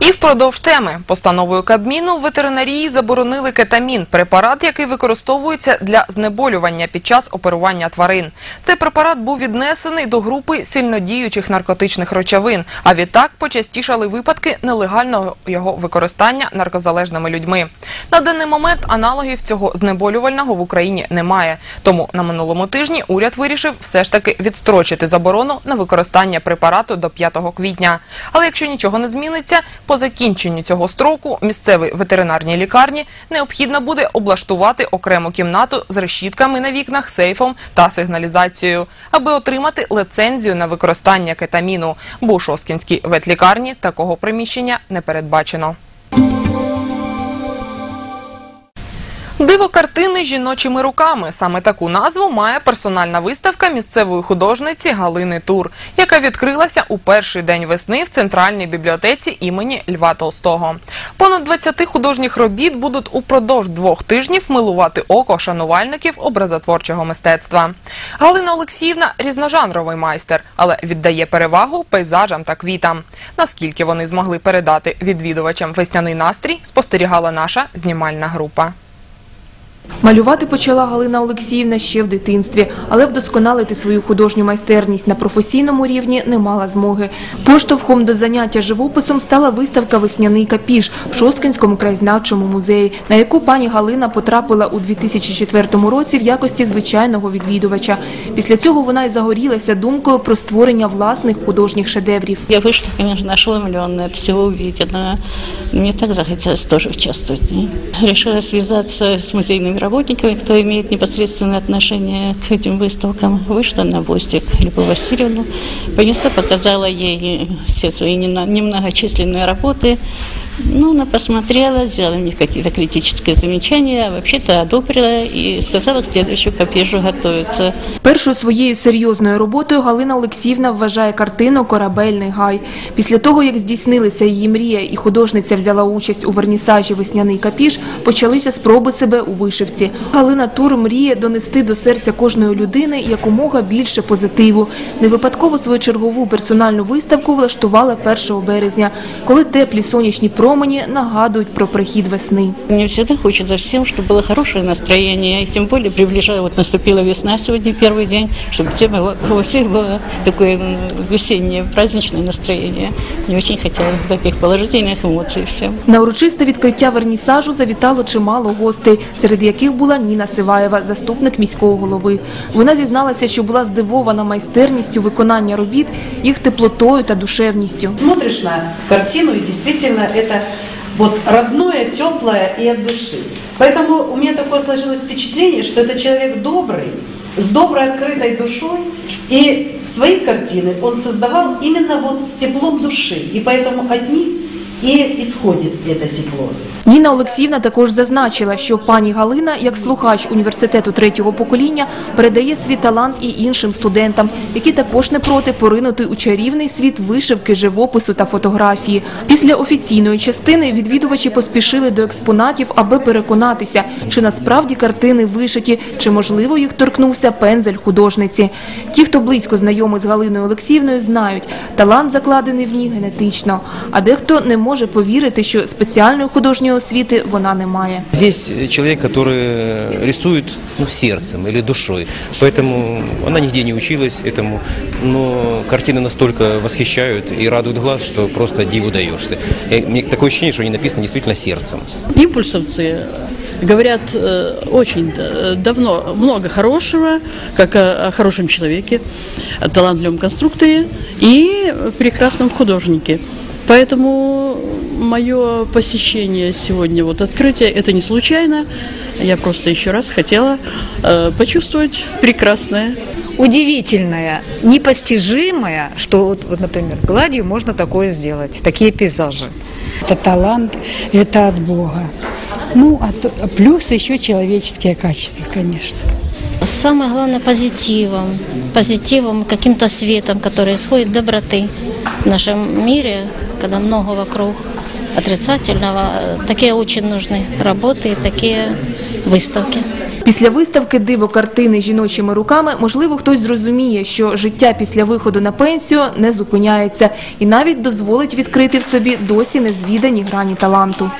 І впродовж теми постановою Кабміну в ветеринарії заборонили кетамін, препарат, який використовується для знеболювання під час оперування тварин. Цей препарат був віднесений до групи сильнодіючих наркотичних речовин, а відтак почастішали випадки нелегального його використання наркозалежними людьми. На даний момент аналогів цього знеболювального в Україні немає. Тому на минулому тижні уряд вирішив все ж таки відстрочити заборону на використання препарату до 5 квітня. Але якщо нічого не зміниться, по закінченню цього строку місцевій ветеринарній лікарні необхідно буде облаштувати окрему кімнату з решітками на вікнах, сейфом та сигналізацією, аби отримати лицензію на використання кетаміну. Бо у Шоскінській ветлікарні такого приміщення не передбачено. Диво картини жіночими руками. Саме таку назву має персональна виставка місцевої художниці Галини Тур, яка відкрилася у перший день весни в центральній бібліотеці імені Льва Толстого. Понад 20 художніх робіт будуть упродовж двох тижнів милувати око шанувальників образотворчого мистецтва. Галина Олексіївна різножанровий майстер, але віддає перевагу пейзажам та квітам. Наскільки вони змогли передати відвідувачам весняний настрій, спостерігала наша знімальна група. Малювати почала Галина Олексіївна ще в дитинстві, але вдосконалити свою художню майстерність на професійному рівні не мала змоги. Поштовхом до заняття живописом стала виставка Весняний капіш в Шосткинському краєзнавчому музеї, на яку пані Галина потрапила у 2004 році в якості звичайного відвідувача. Після цього вона й загорілася думкою про створення власних художніх шедеврів. Я вышла, конечно, ошеломленная от всего увиденного. Мне так захотелось тоже участвовать. Решила связаться с музейными работниками, кто имеет непосредственное отношение к этим выставкам. Вышла на Бостик Любовь Васильевну, понесла, показала ей все свои немно- немногочисленные работы. Ну, она посмотрела, сделала мне какие-то критические замечания, вообще-то одобрила и сказала к следующему копежу готовиться. Першою своєю серйозною роботою Галина Олексіївна вважає картину Корабельний гай. Після того, як здійснилися її мрія і художниця взяла участь у вернісажі Весняний капіш, почалися спроби себе у вишивці. Галина Тур мріє донести до серця кожної людини якомога більше позитиву. Не випадково свою чергову персональну виставку влаштувала 1 березня, коли теплі сонячні промені нагадують про прихід весни. Мне всегда хочется всем, чтобы было хорошее настроение, и тем более приближая, вот наступила весна сегодня, первый день, чтобы всем было, у всех было такое м, весеннее, праздничное настроение. Мне очень хотелось бы таких положительных эмоций всем. На урочисте відкриття вернісажу завітало чимало гостей, серед яких була Ніна Сиваєва, заступник міського голови. Вона зізналася, що була здивована майстерністю виконання робіт, їх теплотою та душевністю. Смотришь на картину, и действительно вот родное, теплое и от души. Поэтому у меня такое сложилось впечатление, что это человек добрый, с доброй открытой душой, и свои картины он создавал именно вот с теплом души, и поэтому от них и исходит это тепло. Ніна Олексіївна також зазначила, що пані Галина, як слухач університету третього покоління, передає свій талант і іншим студентам, які також не проти поринути у чарівний світ вишивки, живопису та фотографії. Після офіційної частини відвідувачі поспішили до експонатів, аби переконатися, чи насправді картини вишиті, чи можливо їх торкнувся пензель художниці. Ті, хто близько знайомий з Галиною Олексіївною, знають, талант закладений в ній генетично. А дехто не може повірити, що спеціальної художньої освіти вона не має. Здесь человек, который рисует ну, сердцем или душой, поэтому она нигде не училась этому, но картины настолько восхищают и радуют глаз, что просто диву даешься. И мне такое ощущение, что они написаны действительно сердцем. импульсовцы говорят э, очень э, давно много хорошего, как о, о хорошем человеке, о талантливом конструкторе и прекрасном художнике. Поэтому мое посещение сегодня, вот открытие, это не случайно. Я просто еще раз хотела э, почувствовать прекрасное. удивительное, непостижимое, что вот, вот, например, гладью можно такое сделать, такие пейзажи. Это талант, это от Бога. Ну, а то- плюс еще человеческие качества, конечно. Самое главное позитивом, позитивом, каким-то светом, который исходит доброты в нашем мире, когда много вокруг отрицательного. Такие очень нужны работы и такие выставки. Після виставки диво картини жіночими руками, можливо, хтось зрозуміє, що життя після виходу на пенсію не зупиняється і навіть дозволить відкрити в собі досі незвідані грані таланту.